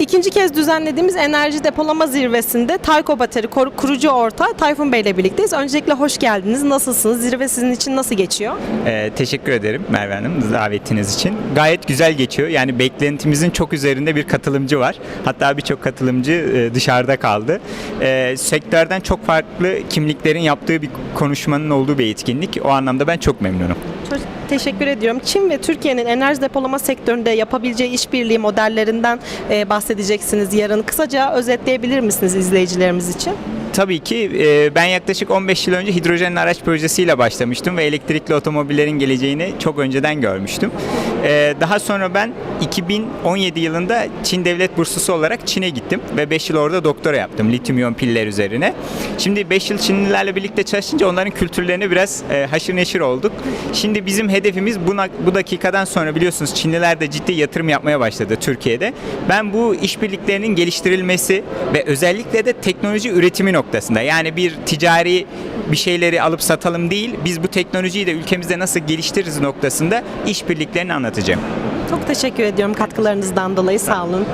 İkinci kez düzenlediğimiz enerji depolama zirvesinde Tayko Bateri kurucu ortağı Tayfun Bey ile birlikteyiz. Öncelikle hoş geldiniz. Nasılsınız? Zirve sizin için nasıl geçiyor? Ee, teşekkür ederim Merve Hanım davetiniz için. Gayet güzel geçiyor. Yani beklentimizin çok üzerinde bir katılımcı var. Hatta birçok katılımcı e, dışarıda kaldı. Ee, sektörden çok farklı kimliklerin yaptığı bir konuşmanın olduğu bir etkinlik. O anlamda ben çok memnunum. Teşekkür ediyorum. Çin ve Türkiye'nin enerji depolama sektöründe yapabileceği işbirliği modellerinden e, bahsedeceksiniz yarın. Kısaca özetleyebilir misiniz izleyicilerimiz için? Tabii ki e, ben yaklaşık 15 yıl önce hidrojen araç projesiyle başlamıştım ve elektrikli otomobillerin geleceğini çok önceden görmüştüm. E, Daha sonra ben 2017 yılında Çin Devlet Burslusu olarak Çin'e gittim ve 5 yıl orada doktora yaptım lityum iyon piller üzerine. Şimdi 5 yıl Çinlilerle birlikte çalışınca onların kültürlerine biraz e, haşır neşir olduk. Şimdi bizim hedefimiz buna, bu dakikadan sonra biliyorsunuz Çinliler de ciddi yatırım yapmaya başladı Türkiye'de. Ben bu işbirliklerinin geliştirilmesi ve özellikle de teknoloji üretimi noktasında yani bir ticari bir şeyleri alıp satalım değil biz bu teknolojiyi de ülkemizde nasıl geliştiririz noktasında işbirliklerini anlatacağım. Çok teşekkür ediyorum katkılarınızdan dolayı. Sağ olun.